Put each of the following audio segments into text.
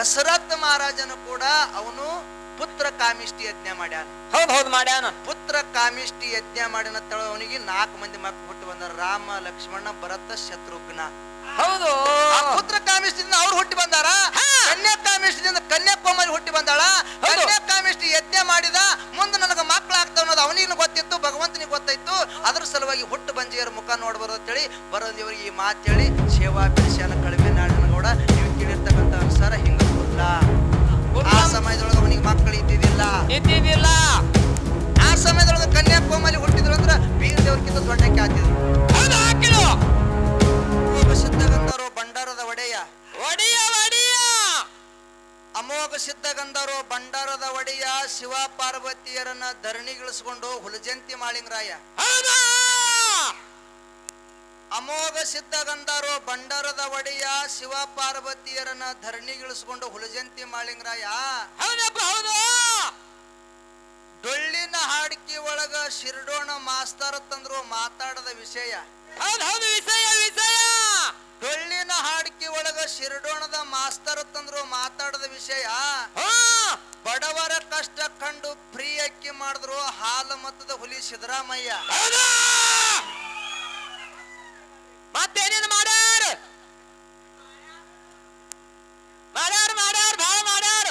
ದಶರಥ ಮಹಾರಾಜನು ಕೂಡ ಅವನು ಪುತ್ರ ಕಾಮಿಷ್ಟಿ ಯಜ್ಞ ಮಾಡ್ಯಾನ. ಹೌದ್ ಹೌದ್ ಮಾಡ್ಯಾನ. ಪುತ್ರ ಕಾಮಿಷ್ಟಿ ಯಜ್ಞ ಮಾಡಿನ ತಳ ಅವನಿಗೆ ನಾಲ್ಕು ಮಂದಿ ಮಕ್ಕಳು ಹುಟ್ಟು ಬಂದ ರಾಮ ಲಕ್ಷ್ಮಣ ಭರತ ಶತ್ರುಘ್ನ. ಹೌದು. ಪುತ್ರ ಕಾಮಿಷ್ಟಿದಿಂದ ಅವ್ರು ಹುಟ್ಟಿ ಬಂದಾರ. ಕನ್ಯಾ ಕಾಮಿಷ್ಟಿದಿಂದ ಕನ್ಯಾಕುಮಾರಿ ಹುಟ್ಟಿ ಬಂದಾಳ. ಕನ್ಯಾ ಕಾಮಿಷ್ಟಿ ಯಜ್ಞ ಮಾಡಿದ ಮುಂದೆ ನನಗೆ ಮಕ್ಕಳು ಆಗ್ತಾವ ಅನ್ನೋದು ಅವನಿಗೆ ಗೊತ್ತಿತ್ತು ಭಗವಂತನಿಗೆ ಗೊತ್ತಾಯ್ತು. ಅದ್ರ ಸಲುವಾಗಿ ಹುಟ್ಟು ಬಂಜಿಯರ ಮುಖ ನೋಡ್ಬಾರ್ದು ಅಂತೇಳಿ ಬರೋದಿವರಿಗೆ ಈ ಮಾತು ಹೇಳಿ ಸೇವಾ ಬೆಳೆಸ್ಯಾನ ಕಡಿಮೆ ನಾಡಿನ ಗೌಡ ಸಿದ್ಧಗಂಧರು ಬಂಡಾರದ ಒಡೆಯ ಶಿವ ಪಾರ್ವತಿಯರನ್ನ ಧರಣಿಗಿಳಿಸ್ಕೊಂಡು ಹುಲಜಂತಿ ಮಾಳಿಂಗರಾಯ. ಅಮೋಘ ಸಿದ್ಧಗಂಧರು ಬಂಡಾರದ ಒಡೆಯ ಶಿವ ಪಾರ್ವತಿಯರನ್ನ ಧರಣಿಗಿಳಿಸ್ಕೊಂಡು ಹುಲಜಂತಿ ಮಾಳಿಂಗರಾಯ. ಡೊಳ್ಳಿನ ಹಾಡಿಕೆ ಒಳಗ ಶಿರ್ಡೋಣ ಮಾಸ್ತರ ತಂದ್ರು ಮಾತಾಡದ ವಿಷಯ. ಹೌದು ಹೌದು ವಿಷಯ ವಿಷಯ! ಡೊಳ್ಳಿನ ಹಾಡಿಕೆ ಒಳಗ ಶಿರಡೋಣದ ಮಾಸ್ತರ್ ತಂದ್ರು ಮಾತಾಡದ ವಿಷಯ. ಹಾ. ಬಡವರ ಕಷ್ಟ ಕಂಡು ಫ್ರೀ ಅಕ್ಕಿ ಮಾಡಿದ್ರು ಹಾಲು ಮತದ ಹುಲಿ ಸಿದ್ದರಾಮಯ್ಯ. ಮತ್ತೇನೇನು ಮಾಡ್ಯಾರ? ಮಾಡ್ಯಾರ ಮಾಡ್ಯಾರ ಭಾಳ ಮಾಡ್ಯಾರ.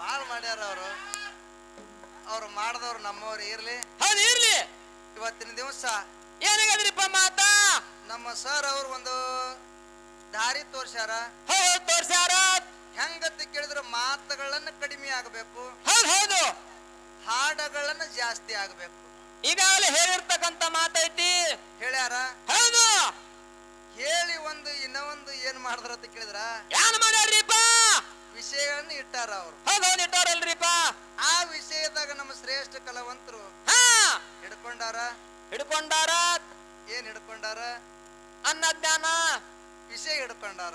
ಬಾಳ್ ಮಾಡ್ಯಾರ ಅವರು. ಅವ್ರು ಮಾಡ್ದವ್ರು ನಮ್ಮವ್ರು ಇರ್ಲಿ. ಹೌದು ಇರ್ಲಿ. ಇವತ್ತಿನ ದಿವಸ ಏನಾಗದ್ರಿಪ್ಪ ಮಾತಾ? ನಮ್ಮ ಸರ್ ಅವ್ರು ಒಂದು ದಾರಿ ತೋರ್ಸ್ಯಾರ. ಹೌದು ತೋರ್ಸ್ಯಾರ? ಹೆಂಗಂತ ಕೇಳಿದ್ರೆ ಮಾತುಗಳನ್ನ ಕಡಿಮೆ ಆಗಬೇಕು. ಹೌದು ಹೌದು. ಹಾಡಗಳನ್ನ ಜಾಸ್ತಿ ಆಗಬೇಕು. ಈಗಾಗಲೇ ಹೇಳಿರ್ತಕ್ಕಂತ ಮಾತೈತಿ. ಹೇಳ್ಯಾರ? ಹೌದು. ಹೇಳಿ ಒಂದು ಇನ್ನ ಒಂದು ಏನ್ ಮಾಡಿದ್ರ ಅಂತ ಕೇಳಿದ್ರ? ಏನ್ ಮಾಡ್ಯಾರ್ರಿಪ್ಪ? ವಿಷಯಗಳನ್ನ ಇಟ್ಟಾರ ಅವರು. ಹೌದು ಹೌದು ಇಟ್ಟಾರಲ್ರಿಪ್ಪ. ಆ ವಿಷಯದಾಗ ನಮ್ಮ ಶ್ರೇಷ್ಠ ಕಲಾವಂತರು ಹಾ. ಹಿಡ್ಕೊಂಡಾರ? ಹಿಡ್ಕೊಂಡಾರ? ಏನ್ ಹಿಡ್ಕೊಂಡಾರ? ಅನ್ನ ಜ್ಞಾನ ವಿಷಯ ಹಿಡ್ಕೊಂಡಾರ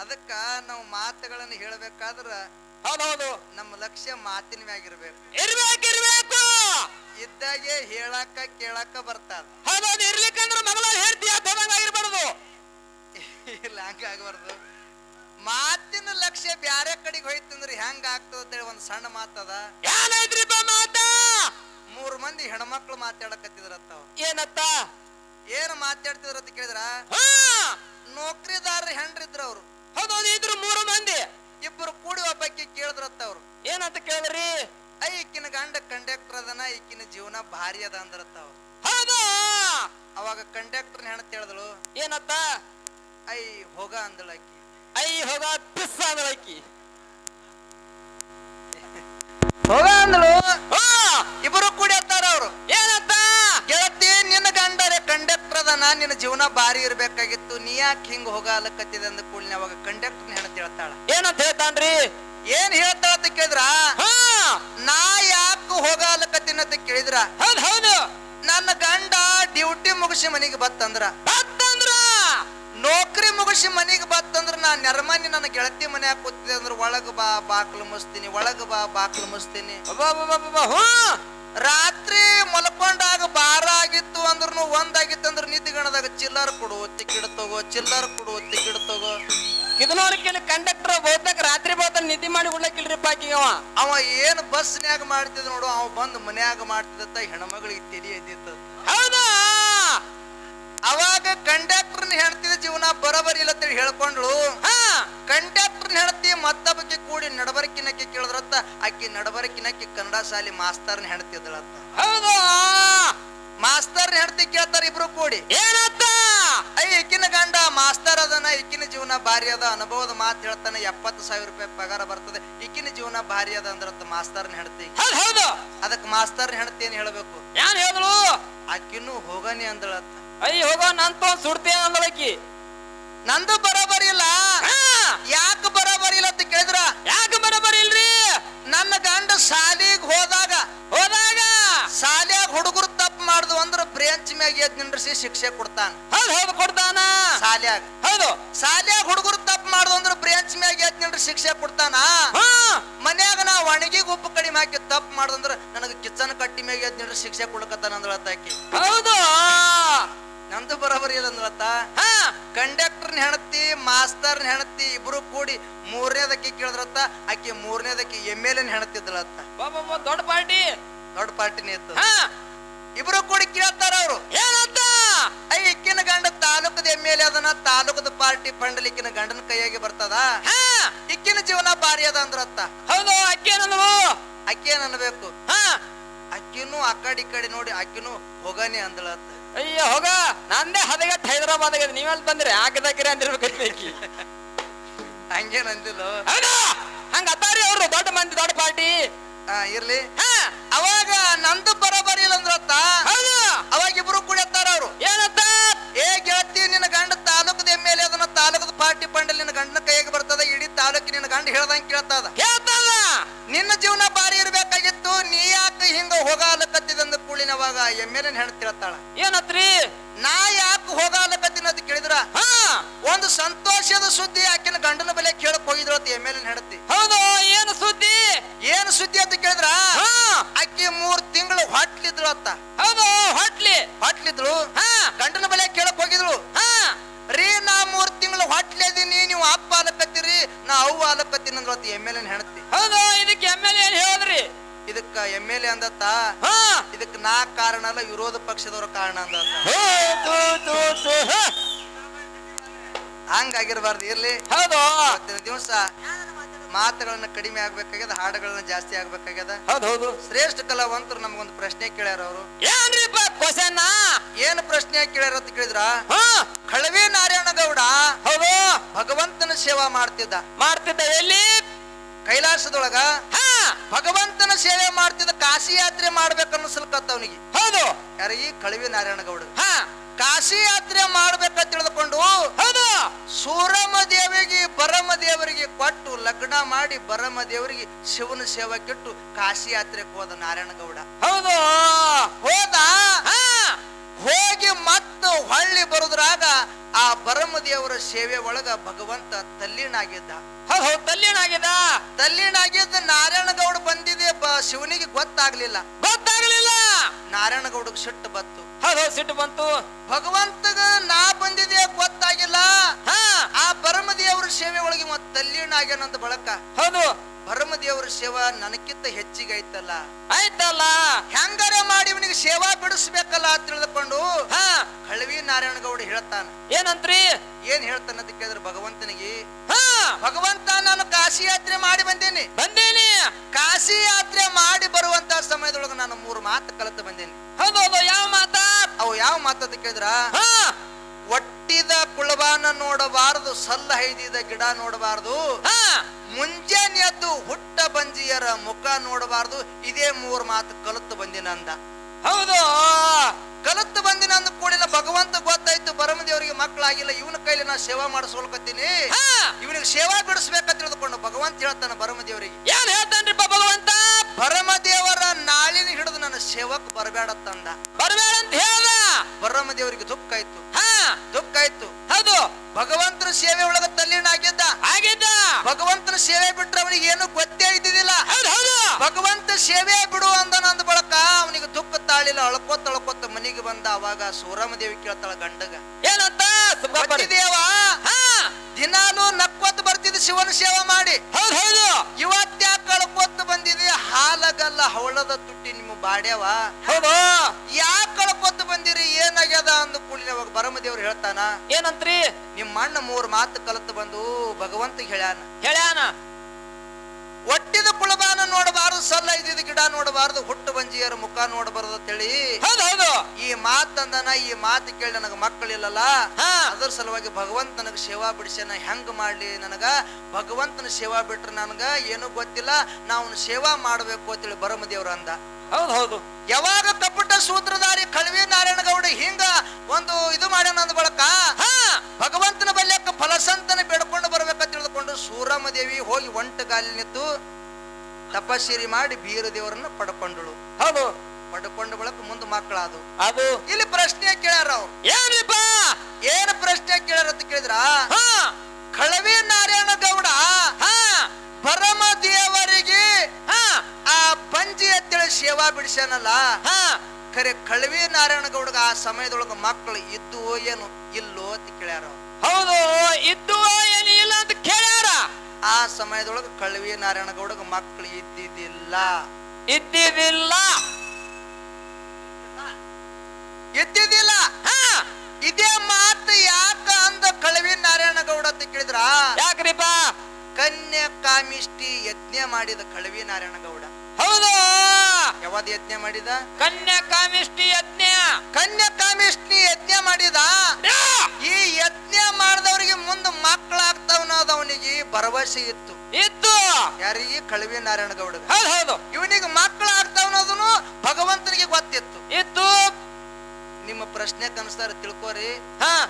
ಅದಕ್ಕ ನಾವು ಮಾತುಗಳನ್ನು ಹೇಳಬೇಕಾದ್ರ ಹೌದೌದು. ಹೌದು ನಮ್ಮ ಲಕ್ಷ್ಯ ಮಾತಿನ ಮ್ಯಾಗಿರ್ಬೇಕು ಇರ್ಬೇಕು. ಇರ್ಬೇಕು ಇದ್ದಾಗೆ ಹೇಳಾಕ ಕೇಳಾಕ ಬರ್ತಾರ ಹೌದೌದು ಇರ್ಲಿಕ್ಕಂದ್ರೆ ಮಗಳ ಹೇಳ್ತಿ ಆಗಿರ್ಬಾರ್ದು. ಇಲ್ಲ ಹಂಗಾಗಬಾರ್ದು ಮಾತಿನ ಲಕ್ಷ್ಯ ಬ್ಯಾರೆ ಕಡೆಗೆ ಹೋಯ್ತಂದ್ರೆ ಹೆಂಗ ಆಗ್ತದ ಒಂದ್ ಸಣ್ಣ ಮಾತದ ಏನೈತ್ರಿಪ್ಪ ಮಾತ? ಮೂರ್ ಮಂದಿ ಹೆಣ್ಮಕ್ಳು ಮಾತಾಡಕತ್ತಿದ್ರತ್ತ ಅವ್ರು. ಏನತ್ತ? ಏನ್ ಮಾತಾಡ್ತಿದ್ರು ಅಂತ ಕೇಳಿದ್ರ? ಹಾ! ನೌಕರಿದಾರ ಹೆಂಡ್ರಿದ್ರ ಅವ್ರು. ಹೌದು ಹೌದು ಇದ್ರು ಮೂರು ಮಂದಿ. ಇಬ್ಬರು ಕೂಡಿ ಒಬ್ಬಾಕಿ ಕೇಳಿದ್ರತ್ತ ಅವ್ರು. ಏನಂತ ಕೇಳಿದ್ರಿ? ಐ ಈಕಿನ ಗಂಡ ಕಂಡಕ್ಟರ್ ಅದನ ಈಕಿನ ಜೀವನ ಭಾರಿ ಅದ ಅಂದ್ರತ್ತ ಅವ್ರು. ಹೌದು! ಅವಾಗ ಕಂಡಕ್ಟರ್ ಹೆಣ್ ಹೇಳಿದಳು ಏನತ್ತ? ಐ ಹೋಗ ಅಂದಳು ಆಕಿ. ಐ ಹೋಗ ಪಿಸ್ ಆಕಿ. ಹೋಗ ಅಂದಳು ಹಾ ಇಬ್ಬರು ಕೂಡಿ ಹತ್ತಾರ ಅವ್ರು ಏನತ್ತ ಗೆಳತಿ ನಿನ್ನ ಗಂಡರೆ ಕಂಡಕ್ಟರ್ ನಿನ್ನ ಜೀವನ ಭಾರಿ ಇರಬೇಕಾಗಿತ್ತು ನೀ ಯಾಕೆ ಹಿಂಗ್ ಹೋಗಾಲಕತ್ತಿದೆ ಅಂದ ಕೂಡಲೇ ಅವಾಗ ಕಂಡಕ್ಟರ್ ಹೆಣ್ಣು ಹೇಳ್ತಾಳ. ಏನಂತ ಹೇಳ್ತಾನ್ರಿ? ಏನ್ ಹೇಳ್ತಾಳ ಅಂತ ಕೇಳಿದ್ರ? ನಾ ಯಾಕೆ ಹೋಗಲಕತ್ತಿನ ಅಂತ ಕೇಳಿದ್ರ? ಹೌದು ಹೌದು. ನನ್ನ ಗಂಡ ಡ್ಯೂಟಿ ಮುಗಿಸಿ ಮನೆಗೆ ಬತ್ತಂದ್ರ. ಬತ್ತಂದ್ರ? ನೌಕರಿ ಮುಗಿಸಿ ಮನೆಗೆ ಬತ್ತಂದ್ರ ನಾ ನೆರಮನಿ ನನ್ನ ಗೆಳತಿ ಮನೆ ಕೂತಿದೆ ಅಂದ್ರ ಒಳಗ ಬಾ ಬಾಕ್ಲು ಮುಸ್ತೀನಿ ಒಳಗ ಬಾ ಬಾಕ್ಲು ಮುಸ್ತೀನಿ ರಾತ್ರಿ ಮಲ್ಕೊಂಡಾಗ ಬಾರ ಆಗಿತ್ತು ಅಂದ್ರೂ ಒಂದಾಗಿತ್ತು ಅಂದ್ರ ನಿದ್ದಿಗಣದಾಗ ಚಿಲ್ಲರ್ ಕೊಡು ಟಿಕೆಟ್ ತಗೋ ಚಿಲ್ಲರ್ ಕೊಡು ಟಿಕೆಟ್ ತಗೋ. ಇದನ್ನೋರ್ಕಿನ ಕಂಡಕ್ಟರ್ ಬಹುತೇಕ ರಾತ್ರಿ ಬಹುತೇಕ ನಿದ್ದೆ ಮಾಡಿ ಉಳ್ಳಕ್ಕಿಲ್ರಿಪ್ಪ ಪಾಕಿ ಅವ. ಅವ ಏನ್ ಬಸ್ನ್ಯಾಗ ಮಾಡ್ತಿದ್ ನೋಡು ಅವ ಬಂದ್ ಮನ್ಯಾಗ ಮಾಡ್ತಿದ್ದ ಹೆಣ್ಮಗಳಿಗೆ ತಿಳಿ ಎದ್ದಿತ್ತು ಹೌದಾ? ಅವಾಗ ಕಂಡಕ್ಟರ್ನ ಹೆಣ್ತಿದ ಜೀವನ ಬರಬರಿ ಇಲ್ಲ ಅಂತ ಹೇಳ್ಕೊಂಡ್ಳು. ಹಾ. ಕಂಡಕ್ಟರ್ನ ಹೆಣ್ತಿ ಮತ್ತೊಬ್ಬಕ್ಕೆ ಕೂಡಿ ಕೇಳಿದ್ರತ್ತ ಆಕಿ ನಡಬರಕಿನಕ್ಕೆ ಕನ್ನಡ ಶಾಲೆ ಮಾಸ್ತರ್ನ ಹೆಣ್ತಿದ್ದಳ ಹೌದು? ಮಾಸ್ತರ್ನ ಹೆಣ್ತಿ ಕೇಳ್ತಾರ ಇಬ್ರು ಕೂಡಿ. ಏನತ್ತ ಈಕಿನ ಗಂಡ ಮಾಸ್ತರ್ ಅದನ ಈಕಿನ ಜೀವನ ಭಾರಿ ಅದ. ಅನುಭವದ ಮಾತು ಹೇಳ್ತಾನೆ ಎಪ್ಪತ್ತು ಸಾವಿರ ರೂಪಾಯಿ ಪಗಾರ ಬರ್ತದೆ. ಈಕಿನ ಜೀವನ ಭಾರಿ ಅದ ಅಂದ್ರ ಮಾಸ್ತರ್ನ ಹೆಣ್ತಿ ಹೌದು ಅದಕ್ಕೆ ಮಾಸ್ತರ್ನ ಹೆಣ್ತಿ ಏನ್ ಹೇಳ್ಬೇಕು? ಏನ್ ಹೇಳಿದ್ರು ಆಕಿನ್ನು ಹೋಗನಿ ಅಂದಳತ್ತ ಅಯ್ಯ ಹೋಗೋ ನಂತ ಸುಡ್ತೇನೆ ಅಂದಳಕಿ ನಂದು ಬರೋಬರಿ ಇಲ್ಲ. ಮ್ಯಾಗ ಎದ್ ನಿಂದ್ರಿಸಿ ಶಿಕ್ಷೆ ಕೊಡ್ತಾನ. ಹೌದು ಹೌದು ಕೊಡ್ತಾನ. ಸಾಲ್ಯಾಗ. ಹೌದು. ಸಾಲ್ಯಾಗ ಹುಡುಗರು ತಪ್ಪು ಮಾಡುದು ಬ್ರಾಂಚ್ ಬ್ರೇಂಚ್ ಮ್ಯಾಗ ಎದ್ ನಿಂದ್ರಿ ಶಿಕ್ಷೆ ಕೊಡ್ತಾನ? ಹಾ. ಮನ್ಯಾಗ ನಾ ಒಣಗಿ ಉಪ್ಪು ಕಡಿಮೆ ಹಾಕಿ ತಪ್ಪು ಮಾಡುದಂದ್ರ ನನಗೆ ಕಿಚನ್ ಕಟ್ಟಿ ಮ್ಯಾಗ ಎದ್ ನಿಂದ್ರಿ ಶಿಕ್ಷೆ ಕೊಡ್ಕತ್ತಾನ ಅಂದ್ರತ್ತಾಕಿ ಹೌದು. ನಂದು ಬರೋಬರಿ ಇಲ್ಲ ಅಂದ್ರತ್ತ ಹಾ. ಕಂಡಕ್ಟರ್ನ ಹೆಣತಿ ಮಾಸ್ತರ್ನ ಹೆಣತಿ ಇಬ್ರು ಕೂಡಿ ಮೂರನೇದಕ್ಕೆ ಕೇಳಿದ್ರತ್ತ ಆಕಿ ಮೂರನೇದಕ್ಕೆ ಎಂ ಎಲ್ ಎನ್ ಹೆಣತಿದ್ಲತ್ತ ದೊಡ್ಡ ಪಾರ್ಟಿ. ದೊಡ್ಡ ಪಾರ್ಟಿನೇ ಇತ್ತು. ಹಾ. ಇಬ್ರು ಕೂಡಿ ಕೇಳ್ತಾರ ಅವರು. ಏನಂತ? ಇಕ್ಕಿನ ಗಂಡ ತಾಲೂಕದ ಎಂ ಎಲ್ ಎ ಅದನ್ನ ತಾಲೂಕದ ಪಾರ್ಟಿ ಫಂಡ್ ಇಕ್ಕಿನ ಗಂಡನ ಕೈಯಾಗಿ ಬರ್ತದ? ಹಾ. ಇಕ್ಕಿನ ಜೀವನ ಭಾರಿ ಅದ ಅಂದ್ರತ್ತ. ಹೌದು ಅಕ್ಕಿ ಏನಂದ್ರು ಅಕ್ಕಿ ಏನ್ ಅನ್ಬೇಕು ಹಾ. ಅಕ್ಕಿನೂ ಆ ಕಡೆ ಈ ಕಡೆ ನೋಡಿ ಅಕ್ಕಿನೂ ಹೋಗನೆ ಅಂದಳತ್ತ. ಅಯ್ಯ ಹೋಗ. ನಂದೇ ಹದಗಟ್ ಹೈದರಾಬಾದ್ ನೀವೆಲ್ಲ ಬಂದ್ರೆ? ಆಗದಾಗಿರಿ ಅಂದಿರ್ಬೇಕು ಹಂಗೇನ್ ಅಂದಿಲ್ಲ ಹಂಗ ಅತ್ತಾರಿ ಅವ್ರು. ದೊಡ್ಡ ಮಂದಿ ದೊಡ್ಡ ಪಾರ್ಟಿ. ಆ, ಇರ್ಲಿ. ಹಾ. ಅವಾಗ ನಂದು ಬರೋಬರಿಲ್ಲ ಅಂದ್ರತ್ತ? ಹೌದು. ಅವಾಗ ಇಬ್ರು ಕುಡಿಯತ್ತಾರ ಅವರು. ಏನತ್ತ? ಏ ಗೆಳತಿ ನಿನ್ನ ಗಂಡ ತಾಲೂಕದ ಎಂ ಎಲ್ ಎ ಅದನ್ನ ತಾಲೂಕದ ಪಾರ್ಟಿ ಫಂಡ್ ನಿನ್ನ ಗಂಡನ ಕೈಗೆ ಬರ್ತದ ಇಡೀ ತಾಲೂಕಿನ ನಿನ್ನ ಗಂಡ ಹೇಳ್ದಂಗ್ ಕೇಳ್ತದ. ಹೇಳ್ತಲ್ಲ. ನಿನ್ನ ಜೀವನ ಬಾರಿ ಇರ್ಬೇಕಾಗಿತ್ತು ನೀ ಯಾಕೆ ಹಿಂಗ ಹೋಗಾಲಕತ್ತಿದಂದ ಕೂಳಿನವಾಗ ಎಂ ಎಲ್ ಎನ್ ಹೇಳ್ತಿರತ್ತಾಳ ಏನತ್ರಿ? ನಾ ಯಾಕೆ ಹೋಗಾಲಕತ್ತಿನ ಅಂತ ಕೇಳಿದ್ರ? ಹಾ. ಒಂದು ಸಂತೋಷದ ಸುದ್ದಿ ಆಕಿನ ಗಂಡನ ಬೆಲೆ ಕೇಳಕ್ ಹೋಗಿದ್ರು ಅಂತ ಎಂ ಎಲ್ ಎನ್ ಹೇಳ್ತಿ ಹೌದು ಏನು ಸುದ್ದಿ? ಏನು ಸುದ್ದಿ ಅಂತ ಕೇಳಿದ್ರ ಹಾ ಆಕಿ ಮೂರ್ ತಿಂಗಳು ಹೊಟ್ಲಿದ್ರು ಅತ್ತ ಹೌದು ಹೊಟ್ಲಿ. ಹೊಟ್ಲಿದ್ರು ಹಾ. ಗಂಡನ ಬಳಿ ಕೇಳಕ್ ಹೋಗಿದ್ರು ಹಾ. ರೀ ನಾ ಮೂರ್ ತಿಂಗಳು ಹೊಟ್ಲೆದೀನಿ ನೀವು ಅಪ್ಪ ಅಲಪತ್ತಿರಿ ನಾ ಅವ್ವ ಅಲಪತ್ತಿನ ಅಂದ್ರ ಎಂ ಎಲ್ ಎನ್ ಹೆಣತಿ. ಹೌದು ಇದಕ್ಕೆ ಎಂ ಎಲ್ ಏನ್ ಹೇಳಿದ್ರಿ? ಇದಕ್ಕ ಎಂ ಎಲ್ ಎ ಅಂದತ್ತ? ಹಾ. ಇದಕ್ ನಾ ಕಾರಣ ಅಲ್ಲ ವಿರೋಧ ಪಕ್ಷದವರ ಕಾರಣ ಅಂದತ್ತ. ಹಂಗಾಗಿರ್ಬಾರ್ದು ಇರ್ಲಿ. ಹೌದು. ದಿವಸ ಮಾತುಗಳನ್ನ ಕಡಿಮೆ ಆಗ್ಬೇಕಾಗ್ಯದ ಹಾಡುಗಳನ್ನ ಜಾಸ್ತಿ ಆಗ್ಬೇಕಾಗ್ಯದ. ಹೌದು ಹೌದು. ಶ್ರೇಷ್ಠ ಕಲಾವಂತರು ನಮಗೊಂದು ಪ್ರಶ್ನೆ ಕೇಳ್ಯಾರ ಅವರು. ಏನ್ರಿಪ್ಪ ಕ್ವಶನ್ ಏನು ಪ್ರಶ್ನೆ ಕೇಳ್ಯಾರ ಅಂತ ಕೇಳಿದ್ರ? ಕಳವಿ ನಾರಾಯಣ ಗೌಡ ಹೌದು. ಭಗವಂತನ ಸೇವಾ ಮಾಡ್ತಿದ್ದ. ಮಾಡ್ತಿದ್ದ ಎಲ್ಲಿ? ಕೈಲಾಸದೊಳಗ ಹಾ. ಭಗವಂತನ ಸೇವೆ ಮಾಡ್ತಿದ್ದ ಕಾಶಿ ಯಾತ್ರೆ ಮಾಡ್ಬೇಕನ್ನಿಸ್ಲಕತ್ತ ಅವನಿಗೆ. ಹೌದು. ಯಾರಿಗೆ ಕಳವಿ ನಾರಾಯಣ ಗೌಡ ಹಾ. ಕಾಶಿ ಯಾತ್ರೆ ಮಾಡ್ಬೇಕಂತ ತಿಳಿದುಕೊಂಡು ಹೌದು. ಸೂರಮ ದೇವಿಗೆ ಬರಮ ದೇವರಿಗೆ ಕೊಟ್ಟು ಲಗ್ನ ಮಾಡಿ ಬರಮ ದೇವರಿಗೆ ಶಿವನ ಸೇವೆ ಕೆಟ್ಟು ಕಾಶಿ ಯಾತ್ರೆಗೆ ಹೋದ ನಾರಾಯಣ ಗೌಡ. ಹೌದು. ಹೋದ? ಹೋಗಿ ಮತ್ತು ಹೊಳ್ಳಿ ಬರುದ್ರಾಗ ಆ ಬರಮದಿಯವರ ಸೇವೆ ಒಳಗ ಭಗವಂತ ತಲ್ಲೀನಾಗಿದ್ದ. ಹೌದು ತಲ್ಲೇನಾಗಿದ ತಲ್ಲೀನಾಗಿದ್ದ. ನಾರಾಯಣಗೌಡ ಬಂದಿದೆ ಶಿವನಿಗೆ ಗೊತ್ತಾಗ್ಲಿಲ್ಲ. ಗೊತ್ತಾಗ್ಲಿಲ್ಲ. ನಾರಾಯಣಗೌಡಗ್ ಸಿಟ್ಟು ಬಂತು. ಹೌದು ಸಿಟ್ಟು ಬಂತು. ಭಗವಂತಗ ನಾ ಬಂದಿದೆ ಗೊತ್ತಾಗಿಲ್ಲ. ಹಾ. ಆ ಬರಮದಿಯವರ ಸೇವೆ ಒಳಗೆ ಮತ್ತೆ ತಲ್ಲೀನಾಗ್ಯಾನಂದ ಬಳಕ. ಹೌದು. ಬರಮ ದೇವರ ಸೇವಾ ನನಕ್ಕಿಂತ ಹೆಚ್ಚಿಗೆ ಐತಲ್ಲ ಆಯ್ತಲ್ಲ? ಹೆಂಗಾರ ಮಾಡಿ ಇವನಿಗೆ ಸೇವಾ ಬಿಡಿಸ್ಬೇಕಲ್ಲ ಅಂತ ತಿಳಿದುಕೊಂಡು ಹಾ. ಕಳವಿ ನಾರಾಯಣ ಗೌಡ ಹೇಳ್ತಾನ. ಏನಂತ್ರಿ? ಏನ್ ಹೇಳ್ತಾನ ಅಂತ ಕೇಳಿದ್ರೆ ಭಗವಂತನಿಗೆ? ಹಾ. ಭಗವಂತ ನಾನು ಕಾಶಿ ಯಾತ್ರೆ ಮಾಡಿ ಬಂದೇನಿ. ಬಂದೇನಿ. ಕಾಶಿ ಯಾತ್ರೆ ಮಾಡಿ ಬರುವಂತ ಸಮಯದೊಳಗೆ ನಾನು ಮೂರು ಮಾತು ಕಲಿತು ಬಂದೇನಿ. ಹೌದೌದು ಹೌದು ಯಾವ ಮಾತಾ? ಅವು ಯಾವ ಅಂತ ಕೇಳಿದ್ರ? ಹಾ. ಒಟ್ಟಿದ ಕುಳಬಾನ ನೋಡಬಾರದು ಸಲ್ಲ ಹೈದಿದ ಗಿಡ ನೋಡಬಾರದು. ಮುಂಜಾನೆ ಎದ್ದು ಹುಟ್ಟ ಬಂಜಿಯರ ಮುಖ ನೋಡಬಾರದು ಇದೇ ಮೂರು ಮಾತು ಕಲಿತು ಬಂದಿನ ಅಂದ ಹೌದು. ಕಲಿತು ಬಂದಿನ ಅಂದ ಕೂಡಲೇ ಭಗವಂತ ಗೊತ್ತಾಯ್ತು ಬರಮದೇವರಿಗೆ ಮಕ್ಕಳಾಗಿಲ್ಲ ಇವನ ಕೈಲಿ ನಾ ಸೇವಾ ಮಾಡಿಸ್ಕೊಳ್ಕತ್ತೀನಿ. ಹಾ. ಇವನಿಗೆ ಸೇವಾ ಬಿಡಿಸ್ಬೇಕಂತ ತಿಳಿದುಕೊಂಡು ಭಗವಂತ ಹೇಳ್ತಾನೆ ಬರಮದೇವರಿಗೆ. ಏನ್ ಹೇಳ್ತಾನ್ರಿಪ್ಪ ಭಗವಂತ? ಬರಮದೇವರ ನಾಳಿನ ಹಿಡಿದು ನನ್ನ ಸೇವಕ್ ಬರಬೇಡ ತಂದ. ಬರಬೇಡ ಅಂತ ಹೇಳ್ದ? ಪರಮದೇವರಿಗೆ ದುಃಖ ಆಯ್ತು. ಹಾ. ದುಃಖ ಆಯ್ತು. ಹೌದು. ಭಗವಂತನ ಸೇವೆ ಒಳಗ ತಲ್ಲೀನ ಆಗಿದ್ದ. ಆಗಿದ್ದ? ಭಗವಂತನ ಸೇವೆ ಬಿಟ್ರೆ ಅವನಿಗೆ ಏನು ಗೊತ್ತೇ ಇದ್ದಿದ್ದಿಲ್ಲ. ಭಗವಂತ ಸೇವೆ ಬಿಡು ಅಂದ ಬಳಕ ಅವನಿಗೆ ದುಃಖ ತಾಳಿಲ್ಲ. ಅಳ್ಕೋತ ಅಳ್ಕೋತ ಮನೆಗೆ ಬಂದ ಅವಾಗ ಸೂರಮದೇವಿ ಕೇಳ್ತಾಳ ಗಂಡಗ. ಏನಂತ? ದೇವ ಹಾ. ನಕ್ಕೊತ್ ನಕ್ಕೋತ ಬರ್ತಿದ್ದ ಶಿವನ ಸೇವೆ ಮಾಡಿ. ಹೌದು. ಬಂದಿದೆ ಹಾಲಗಲ್ಲ ಹವಳದ ತುಟ್ಟಿ ನಿಮ್ಮ ಬಾಡ್ಯವ? ಹೌದು. ಯಾಕೆ ಕಳ್ಕೊತ್ ಬಂದಿರಿ? ಏನಾಗ್ಯದ ಅಂದ ಕೂಡಲೇ ಅವಾಗ ಬರಮದೇವ್ರು ಹೇಳ್ತಾನ? ಏನಂತ್ರಿ? ನಿಮ್ಮ ಅಣ್ಣ ಮೂರ್ ಮಾತು ಕಲತ್ ಬಂದು ಭಗವಂತ ಹೇಳ್ಯಾನ. ಹೇಳ್ಯಾನ. ಒಟ್ಟಿದ ಕುಳಬಾನ ನೋಡಬಾರದು ಸಲ್ಲ ಇದ್ದಿದ್ದ ಗಿಡ ನೋಡಬಾರದು ಹುಟ್ಟು ಬಂಜಿಯರ ಮುಖ ನೋಡಬಾರದು ಅಂತೇಳಿ ಹೌದು ಹೌದು. ಈ ಮಾತಂದನ ಈ ಮಾತು ಕೇಳಿ ನನಗ ಮಕ್ಕಳಿಲ್ಲಲ್ಲ? ಅದ್ರ ಸಲುವಾಗಿ ಭಗವಂತ ನನಗ ಸೇವಾ ಬಿಡಿಸ್ಯಾನ ಹೆಂಗ್ ಮಾಡ್ಲಿ ನನಗ? ಭಗವಂತನ ಸೇವಾ ಬಿಟ್ರೆ ನನಗ ಏನು ಗೊತ್ತಿಲ್ಲ ನಾವು ಸೇವಾ ಮಾಡಬೇಕು ಅಂತೇಳಿ ಬರಮದೇವ್ರ ಅಂದ. ಹೌದು ಹೌದು. ಯಾವಾಗ ಕಪಟ ಸೂತ್ರಧಾರಿ ಕಳವಿ ನಾರಾಯಣ ಗೌಡ ಹಿಂಗ ಒಂದು ಇದು ಮಾಡ್ಯಾನ ಅಂದ ಬಳಕ? ಹಾ. ಭಗವಂತನ ಬಲ್ಯಕ್ಕ ಫಲಸಂತನ ಬೇಡ್ಕೊಂಡು ಬರ್ಬೇಕಂತ ತಿಳಿದುಕೊಂಡು ಸೂರಮ್ಮ ದೇವಿ ಹೋಗಿ ಒಂಟ ಗಾಲಿ ನಿಂತು ತಪಸ್ಸಿರಿ ಮಾಡಿ ಬೀರ ದೇವರನ್ನ ಪಡ್ಕೊಂಡಳು. ಹೌದು. ಪಡ್ಕೊಂಡು ಬಳಕ ಮುಂದೆ ಮಕ್ಕಳಾದು ಅದು. ಇಲ್ಲಿ ಪ್ರಶ್ನೆ ಕೇಳ್ಯಾರ ಅವ್ರು. ಏನ್ರಿಪ್ಪ? ಏನ್ ಪ್ರಶ್ನೆ ಕೇಳ್ಯಾರ ಅಂತ ಕೇಳಿದ್ರ? ಹಾ. ಕಳವಿ ನಾರಾಯಣ ಗೌಡ. ಹಾ. ಪರಮ ದೇವರಿಗೆ ಹಾ. ಆ ಪಂಜಿ ಎತ್ತೇಳಿ ಸೇವಾ ಬಿಡಿಸ್ಯಾನಲ್ಲ. ಹಾ. ಖರೆ ಕಳವಿ ನಾರಾಯಣ ಗೌಡಗ ಆ ಸಮಯದೊಳಗ ಮಕ್ಕಳು ಇದ್ದು ಏನು ಇಲ್ಲೋ ಅಂತ ಕೇಳ್ಯಾರ. ಹೌದು ಇದ್ದು ಏನು ಇಲ್ಲ ಅಂತ ಆ ಸಮಯದೊಳಗೆ ಕಳವಿ ನಾರಾಯಣ ಗೌಡಗ ಮಕ್ಕಳು ಇದ್ದಿದ್ದಿಲ್ಲ. ಇದ್ದಿದ್ದಿಲ್ಲ. ಇದ್ದಿದ್ದಿಲ್ಲ. ಹಾ. ಇದೇ ಮಾತು ಯಾಕ ಅಂದ ಕಳವಿ ನಾರಾಯಣ ಗೌಡ ಅಂತ ಕೇಳಿದ್ರ? ಯಾಕ್ರಿಪ ಕನ್ಯಾ ಕಾಮಿಷ್ಟಿ ಯಜ್ಞ ಮಾಡಿದ ಕಳವಿ ನಾರಾಯಣ ಗೌಡ ಹೌದು. ಯಾವಾಗ ಯಜ್ಞ ಮಾಡಿದ? ಕನ್ಯಾ ಕಾಮಿಷ್ಟಿ ಯಜ್ಞ. ಕನ್ಯಾ ಕಾಮಿಷ್ಟಿ ಯಜ್ಞ ಮಾಡಿದ? ಈ ಯಜ್ಞ ಮಾಡಿದವರಿಗೆ ಮುಂದೆ ಮಕ್ಕಳಾಗ್ತಾವ ಭರವಸೆ ಇತ್ತು. ಇದ್ದು ಯಾರಿಗೆ? ಕಳವಿ ನಾರಾಯಣ ಗೌಡ ಹೌದು ಹೌದು. ಇವನಿಗೆ ಮಕ್ಕಳು ಅನ್ನೋದನ್ನು ಭಗವಂತನಿಗೆ ಗೊತ್ತಿತ್ತು. ಇತ್ತು. ನಿಮ್ಮ ಪ್ರಶ್ನೆ ಕನಸ್ತಾರ ತಿಳ್ಕೋರಿ. ಹಾ.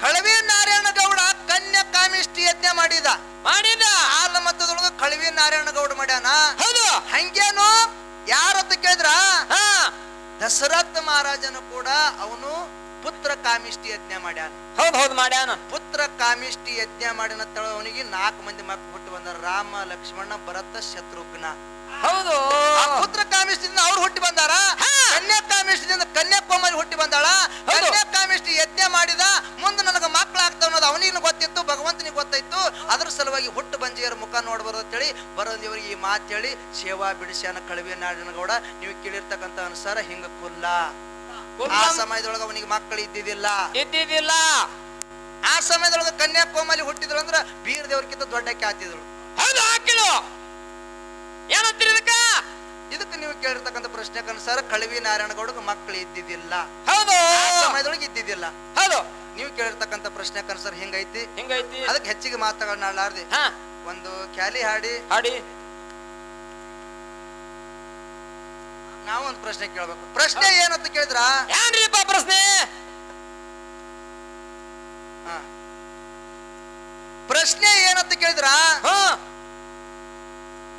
ಕಳವಿ ನಾರಾಯಣ ಗೌಡ ಕನ್ಯಾ ಕಾಮಿಷ್ಟಿ ಯಜ್ಞ ಮಾಡಿದ. ಮಾಡಿದ. ಹಾಲ ಮತದೊಳಗ ಕಳವಿ ನಾರಾಯಣ ಗೌಡ ಮಾಡ್ಯಾನ. ಹೌದು. ಹಂಗೇನು? ಯಾರತ್ತ ಕೇಳಿದ್ರ? ಹಾ. ದಶರಥ ಮಹಾರಾಜನು ಕೂಡ ಅವನು ಪುತ್ರ ಕಾಮಿಷ್ಟಿ ಯಜ್ಞ ಮಾಡ್ಯಾನ. ಹೌದು ಹೌದು ಮಾಡ್ಯಾನ. ಪುತ್ರ ಕಾಮಿಷ್ಟಿ ಯಜ್ಞ ಮಾಡಿನ ಅವನಿಗೆ ನಾಲ್ಕು ಮಂದಿ ಮಕ್ಕ ಹುಟ್ಟು ಬಂದ ರಾಮ ಲಕ್ಷ್ಮಣ ಭರತ ಶತ್ರುಘ್ನ. ಹೌದು. ಪುತ್ರ ಕಾಮಿಷ್ಟಿಯಿಂದ ಅವ್ರು ಹುಟ್ಟಿ ಬಂದಾರ. ಕನ್ಯಾ ಕಾಮಿಷ್ಟಿಯಿಂದ ಕನ್ಯಾಕುಮಾರಿ ಹುಟ್ಟಿ ಬಂದಾಳ. ಕನ್ಯಾ ಕಾಮಿಷ್ಟಿ ಯಜ್ಞ ಮಾಡಿದ ಮುಂದೆ ನನಗ ಮಕ್ಕಳಾಗ್ತಾವ ಅನ್ನೋದು ಅವನಿಗೆ ಗೊತ್ತಿತ್ತು ಭಗವಂತನಿಗೆ ಗೊತ್ತಾಯ್ತು. ಅದ್ರ ಸಲುವಾಗಿ ಹುಟ್ಟು ಬಂಜಿಯರ ಮುಖ ನೋಡ್ಬಾರ್ದು ಅಂತೇಳಿ ಬರೋದಿವರಿಗೆ ಈ ಮಾತು ಹೇಳಿ ಸೇವಾ ಬಿಡಿಸ್ಯಾನ ಕಳವೆ ನಾಡಿನ ಗೌಡ ನೀವು ಕೇಳಿರ್ತಕ್ಕಂಥ ಅನುಸಾರ ಹಿಂಗ ಕುಲ್ಲ. ಆ ಸಮಯದೊಳಗ ಅವನಿಗೆ ಮಕ್ಕಳು ಇದ್ದಿದ್ದಿಲ್ಲ. ಇದ್ದಿದ್ದಿಲ್ಲ. ಆ ಸಮಯದೊಳಗ ಕನ್ಯಾಕುಮಾರಿ ಹುಟ್ಟಿದ್ರು ಅಂದ್ರ ಬೀರ್ ದೇವ್ರಕ್ಕಿಂತ ದೊಡ್ಡ ಕ್ಯಾತಿದ್ರು ಹೌದು ಹಾಕಿಲು ಏನಂತೀರಿ ಇದಕ್ಕ? ಇದಕ್ಕೆ ನೀವು ಕೇಳಿರ್ತಕ್ಕಂಥ ಪ್ರಶ್ನೆಗೆ ಅನುಸಾರ ಕಳವಿ ನಾರಾಯಣ ಗೌಡಗ ಮಕ್ಕಳು ಇದ್ದಿದ್ದಿಲ್ಲ. ಹೌದು. ಆ ಸಮಯದೊಳಗೆ ಇದ್ದಿದ್ದಿಲ್ಲ. ಹೌದು. ನೀವು ಕೇಳಿರ್ತಕ್ಕಂಥ ಪ್ರಶ್ನೆ ಅನುಸಾರ ಹಿಂಗೈತಿ. ಹಿಂಗೈತಿ. ಅದಕ್ಕೆ ಹೆಚ್ಚಿಗೆ ಮಾತುಗಳನ್ನಾಡಲಾರ್ದೆ ಒಂದು ಖ್ಯಾಲಿ ಹಾಡಿ. ಹಾಡಿ. ನಾವು ಒಂದು ಪ್ರಶ್ನೆ ಕೇಳ್ಬೇಕು. ಪ್ರಶ್ನೆ ಏನಂತ ಕೇಳಿದ್ರ? ಏನ್ರಿಪ್ಪ ಪ್ರಶ್ನೆ. ಪ್ರಶ್ನೆ ಏನಂತ ಕೇಳಿದ್ರ?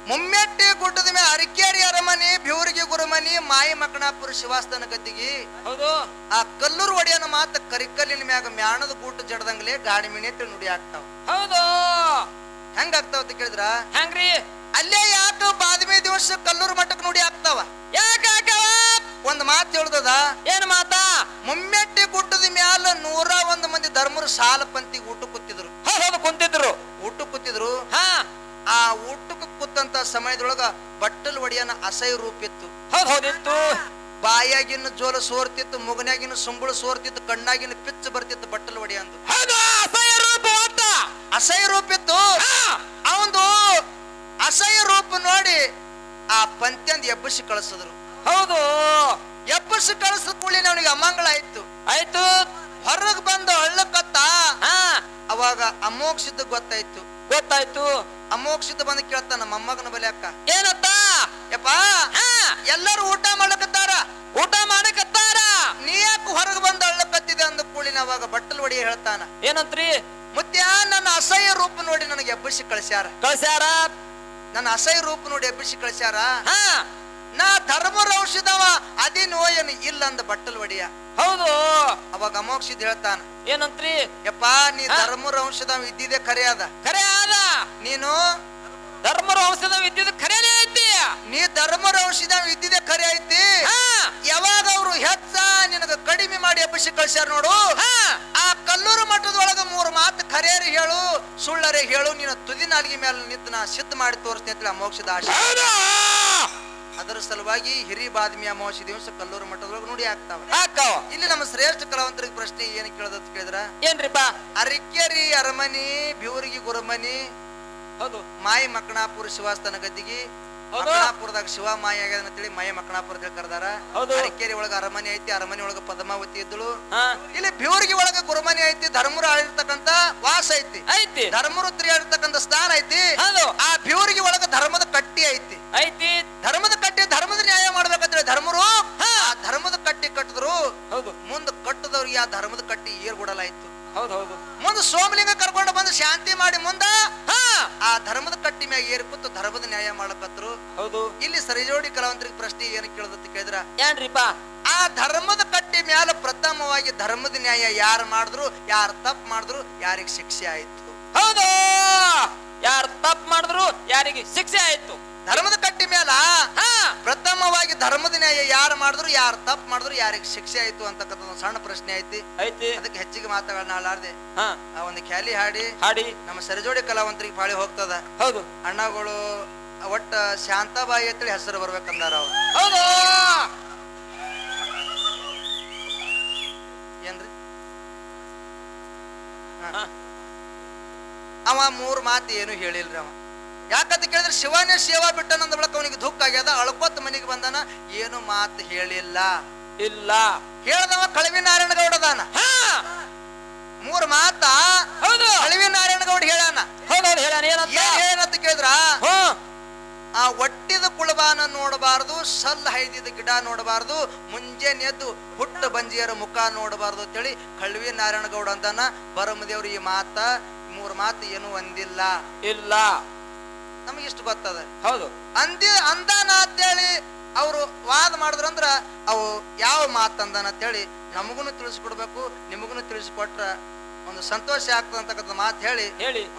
ಮುಮ್ಮೆಟ್ಟಿ ಗುಡ್ಡದ ಮೇಲೆ ಅರಿಕೇರಿ ಅರಮನೆ ಬ್ಯೂರಿಗೆ ಗುರುಮನಿ ಮಾಯಿ ಮಕ್ಕಣಾಪುರ ಶಿವಾಸ್ತನ ಗದ್ದಿಗೆ. ಹೌದು. ಆ ಕಲ್ಲೂರು ಒಡೆಯನ ಮಾತ ಕರಿಕಲ್ಲಿನ ಮ್ಯಾಗ ಮ್ಯಾಣದ ಗುಟ್ಟು ಜಡದಂಗ್ಲೆ ಗಾಡಿ ಮಿಣಿಟ್ಟು ನುಡಿ ಆಗ್ತಾವ ಹೌದು. ಹೆಂಗ ಆಗ್ತಾವ ಅಂತ ಕೇಳಿದ್ರ? ಹೆಂಗ್ರಿ? ಅಲ್ಲೇ ಯಾಕ ಬಾದ್ಮಿ ದಿವಸ ಕಲ್ಲೂರು ಮಠಕ್ಕೆ ನೋಡಿ ಆಗ್ತಾವ ಯಾಕ ಹಾಕವ? ಒಂದ್ ಮಾತು ಹೇಳ್ದದ? ಏನ್ ಮಾತಾ? ಮುಮ್ಮೆಟ್ಟಿ ಗುಡ್ಡದ ಮ್ಯಾಲ ನೂರ ಒಂದ್ ಮಂದಿ ಧರ್ಮರು ಸಾಲ ಪಂತಿ ಊಟ ಕೂತಿದ್ರು. ಹೌದು ಕುಂತಿದ್ರು. ಊಟ ಕೂತಿದ್ರು. ಹಾ. ಆ ಊಟಕ್ಕೆ ಕೂತಂತ ಸಮಯದೊಳಗ ಬಟ್ಟಲ್ ಒಡೆಯನ ಅಸಹ್ಯ ರೂಪಿತ್ತು ಹೌದು ಹೌದಿತ್ತು ಬಾಯಾಗಿನ ಜೋಲ ಸೋರ್ತಿತ್ತು ಮುಗನ್ಯಾಗಿನ ಸುಂಬಳು ಸೋರ್ತಿತ್ತು ಕಣ್ಣಾಗಿನ ಪಿಚ್ಚು ಬರ್ತಿತ್ತು ಬಟ್ಟಲ್ ಒಡೆಯಂದು ಅಸಹ್ಯ ರೂಪ ಅಸಹ್ಯ ರೂಪಿತ್ತು ಅವಂದು ಅಸಹ್ಯ ರೂಪ ನೋಡಿ ಆ ಪಂತ್ಯಂದ್ ಎಬ್ಬಸಿ ಕಳಿಸಿದ್ರು. ಹೌದು. ಎಬ್ಬಸಿ ಕಳಿಸಿದ ಕೂಡಲೇ ಅವನಿಗೆ ಅಮಂಗಳ ಆಯ್ತು. ಆಯ್ತು. ಹೊರಗ್ ಬಂದು ಹಳ್ಳಕ್ಕತ್ತ ಅವಾಗ ಅಮೋಕ್ಷದ ಗೊತ್ತಾಯ್ತು. ಗೊತ್ತಾಯ್ತು. ಅಮೋಕ್ಷದ ಬಂದು ಕೇಳ್ತಾನ ಅಮ್ಮಗನ ಬಲಿ ಅಕ್ಕ. ಏನತ್ತ? ಯಪ್ಪ ಹಾ. ಎಲ್ಲರೂ ಊಟ ಮಾಡಕತ್ತಾರ ಊಟ ಮಾಡಕತ್ತಾರ? ನೀ ಯಾಕೆ ಹೊರಗೆ ಬಂದು ಹಳ್ಳಕತ್ತಿದೆ ಅಂದ ಕೂಳಿನ ಅವಾಗ ಬಟ್ಟಲ್ ಒಡಿ ಹೇಳ್ತಾನ. ಏನಂತ್ರಿ? ಮುತ್ಯ ನನ್ನ ಅಸಹ್ಯ ರೂಪ ನೋಡಿ ನನಗೆ ಎಬ್ಬಿಸಿ ಕಳಿಸ್ಯಾರ. ಕಳ್ಸ್ಯಾರ? ನನ್ನ ಅಸಹ್ಯ ರೂಪ ನೋಡಿ ಎಬ್ಬಿಸಿ ಕಳಿಸ್ಯಾರ? ಹಾ. ನಾ ಧರ್ಮರ ಔಷಧವ ಅದಿನೋ ಏನು ಇಲ್ಲ ಅಂದ ಬಟ್ಟಲ್ ಒಡಿಯ. ಹೌದು. ಅವಾಗ ಅಮೋಕ್ಷಿದ್ ಹೇಳ್ತಾನ ಏನಂತ್ರಿ? ಯಪ್ಪ ನೀ ಧರ್ಮ ಧರ್ಮರ ಔಷಧ ಇದ್ದಿದೆ ಖರೆ ಅದ ಖರೆ ನೀನು ಧರ್ಮರ ಔಷಧ ಇದ್ದಿದ್ದು ಖರೇನೇ ನೀ ಧರ್ಮರ ಔಷಧ ಇದ್ದಿದೆ ಖರೆ ಐತಿ? ಹಾ. ಯಾವಾಗ ಅವರು ಹೆಚ್ಚ ನಿನಗ ಕಡಿಮೆ ಮಾಡಿ ಎಬ್ಬಿಸಿ ಕಳ್ಸ್ಯಾರ ನೋಡು. ಹಾ. ಆ ಕಲ್ಲೂರು ಮಠದೊಳಗ ಮೂರು ಮಾತು ಖರೇರಿ ಹೇಳು ಸುಳ್ಳರೆ ಹೇಳು ನೀನು ತುದಿ ನಾಲ್ಗಿ ಮೇಲೆ ನಿಂತು ನಾ ಸಿದ್ಧ ಮಾಡಿ ತೋರಿಸ್ತೀನಿ ಆ ಮೋಕ್ಷದ ಆಶೆ. ಅದರ ಸಲುವಾಗಿ ಹಿರಿ ಬಾದ್ಮಿ ಅಮಾವಾಸ್ಯ ದಿವಸ ಕಲ್ಲೂರು ಮಠದೊಳಗೆ ನೋಡಿ ಆಗ್ತಾವ ಹಾಕವ. ಇಲ್ಲಿ ನಮ್ಮ ಶ್ರೇಷ್ಠ ಕಲಾವಂತರಿಗೆ ಪ್ರಶ್ನೆ ಏನು ಕೇಳೋದಂತ ಕೇಳಿದ್ರ? ಏನ್ರಿಪ್ಪ? ಅರಿಕೆರಿ ಅರಮನಿ ಬಿವರಿಗಿ ಗುರುಮನಿ ಹೌದು. ಮಾಯಿ ಮಕ್ಕಣಾಪುರ ಶಿವಾಸ್ತನ ಗದ್ದಿಗೆ ಹೌದು. ಮಕ್ಕಣಾಪುರದಾಗ ಶಿವ ಮಾಯ ಆಗ್ಯದ ಅಂತೇಳಿ ಮಾಯ ಮಕ್ಕಣಾಪುರ ಕರೆದಾರ. ಹೌದು. ಅರಿಕೆರಿ ಒಳಗ ಅರಮನೆ ಐತಿ ಅರಮನೆ ಒಳಗ ಪದ್ಮಾವತಿ ಇದ್ದಳು. ಇಲ್ಲಿ ಬ್ಯೂರಿಗೆ ಒಳಗ ಗುರುಮನೆ ಐತಿ ಧರ್ಮರು ಆಳಿರ್ತಕ್ಕಂತ ವಾಸ ಐತಿ. ಐತಿ. ಧರ್ಮರು ಆಳಿರ್ತಕ್ಕಂತ ಸ್ಥಾನ ಐತಿ. ಆ ಬ್ಯೂರಿಗೆ ಒಳಗ ಧರ್ಮದ ಕಟ್ಟಿ ಐತಿ. ಐತಿ. ಧರ್ಮದ ಕಟ್ಟಿ ಧರ್ಮದ ನ್ಯಾಯ ಮಾಡ್ಬೇಕಂತೇಳಿ ಧರ್ಮರು ಆ ಧರ್ಮದ ಕಟ್ಟಿ ಕಟ್ಟಿದ್ರು. ಹೌದು. ಮುಂದ ಕಟ್ಟದವ್ರಿಗೆ ಆ ಧರ್ಮದ ಕಟ್ಟಿ ಏರ್ ಕೊಡಲಾಯ್ತು ಹೌದು ಹೌದು. ಮುಂದೆ ಸೋಮಲಿಂಗ ಕರ್ಕೊಂಡು ಬಂದು ಶಾಂತಿ ಮಾಡಿ ಮುಂದ ಆ ಧರ್ಮದ ಕಟ್ಟಿ ಮ್ಯಾಗ ಏರ್ ಕೂತು ಧರ್ಮದ ನ್ಯಾಯ ಮಾಡಕತ್ರು. ಹೌದು. ಇಲ್ಲಿ ಸರಿಜೋಡಿ ಕಲಾವಂತರಿಗೆ ಪ್ರಶ್ನೆ ಏನ್ ಕೇಳದತ್ತ ಕೇಳಿದ್ರ? ಏನ್ರಿಪಾ? ಆ ಧರ್ಮದ ಕಟ್ಟಿ ಮ್ಯಾಲ ಪ್ರಥಮವಾಗಿ ಧರ್ಮದ ನ್ಯಾಯ ಯಾರು ಮಾಡಿದ್ರು ಯಾರು ತಪ್ಪು ಮಾಡಿದ್ರು ಯಾರಿಗೆ ಶಿಕ್ಷೆ ಆಯ್ತು. ಹೌದು! ಯಾರು ತಪ್ಪು ಮಾಡಿದ್ರು ಯಾರಿಗೆ ಶಿಕ್ಷೆ ಆಯ್ತು. ಧರ್ಮದ ಕಟ್ಟಿ ಮೇಲ ಹಾ. ಪ್ರಥಮವಾಗಿ ಧರ್ಮದ ನ್ಯಾಯ ಯಾರು ಮಾಡಿದ್ರು ಯಾರು ತಪ್ಪು ಮಾಡಿದ್ರು ಯಾರಿಗೆ ಶಿಕ್ಷೆ ಆಯ್ತು ಅಂತಕ್ಕಂಥ ಒಂದು ಸಣ್ಣ ಪ್ರಶ್ನೆ ಐತಿ. ಐತಿ. ಅದಕ್ಕೆ ಹೆಚ್ಚಿಗೆ ಮಾತುಗಳನ್ನ ಆಡಾರ್ದೆ ಹಾ. ಆ ಒಂದು ಖ್ಯಾಲಿ ಹಾಡಿ. ಹಾಡಿ. ನಮ್ಮ ಸರಿಜೋಡಿ ಕಲಾವಂತರಿಗೆ ಪಾಳಿ ಹೋಗ್ತದ. ಹೌದು. ಅಣ್ಣಗಳು ಒಟ್ಟ ಶಾಂತಾಬಾಯಿ ಅಂತೇಳಿ ಹೆಸರು ಬರ್ಬೇಕಂದಾರ ಅವ್ರು. ಹೌದು. ಏನ್ರಿ. ಅವ ಮೂರ್ ಮಾತು ಏನು ಹೇಳಿಲ್ರಿ ಅವ. ಯಾಕಂತ ಕೇಳಿದ್ರೆ ಶಿವನೇ ಸೇವಾ ಬಿಟ್ಟನಂದ ಬಳಕ ಅವನಿಗೆ ದುಃಖ ಆಗ್ಯದ ಅಳ್ಕೊತ್ ಮನೆಗೆ ಬಂದನ ಏನು ಮಾತು ಹೇಳಿಲ್ಲ. ಇಲ್ಲ. ಹೇಳ್ದವ ಕಳವಿ ನಾರಾಯಣ ಗೌಡದಾನ ಮೂರ್ ಮಾತ ಹೌದು. ಕಳವಿ ನಾರಾಯಣ ಗೌಡ ಹೇಳಾನ ಹೌದೌದು ಹೇಳ ಏನಂತ? ಕೇಳಿದ್ರ? ಆ ಒಟ್ಟಿದ ಕುಳಬಾನ ನೋಡಬಾರದು ಸಲ್ ಹೈದಿದ ಗಿಡ ನೋಡಬಾರದು ಮುಂಜಾನೆ ಎದ್ದು ಹುಟ್ಟ ಬಂಜಿಯರ ಮುಖ ನೋಡಬಾರದು ಅಂತೇಳಿ ಕಳ್ವಿ ನಾರಾಯಣ ಗೌಡ ಅಂದಾನ ಬರಮದೇವ್ರು ಈ ಮಾತ ಮೂರ್ ಮಾತು ಏನು ಒಂದಿಲ್ಲ ಇಲ್ಲ. ನಮಗೆ ಇಷ್ಟು ಗೊತ್ತದ. ಹೌದು. ಅಂದಿ ಅಂದಾನ ಅಂತೇಳಿ ಅವರು ವಾದ ಮಾಡಿದ್ರಂದ್ರ ಅವು ಯಾವ ಮಾತು ಅಂದಾನ ಅಂತೇಳಿ ನಮಗೂ ತಿಳಿಸ್ಕೊಡ್ಬೇಕು ನಿಮಗೂ ತಿಳಿಸ್ಕೊಟ್ರ ಒಂದು ಸಂತೋಷ ಆಗ್ತದೆ ಅಂತಕ್ಕಂಥ ಮಾತು ಹೇಳಿ ಹೇಳಿ.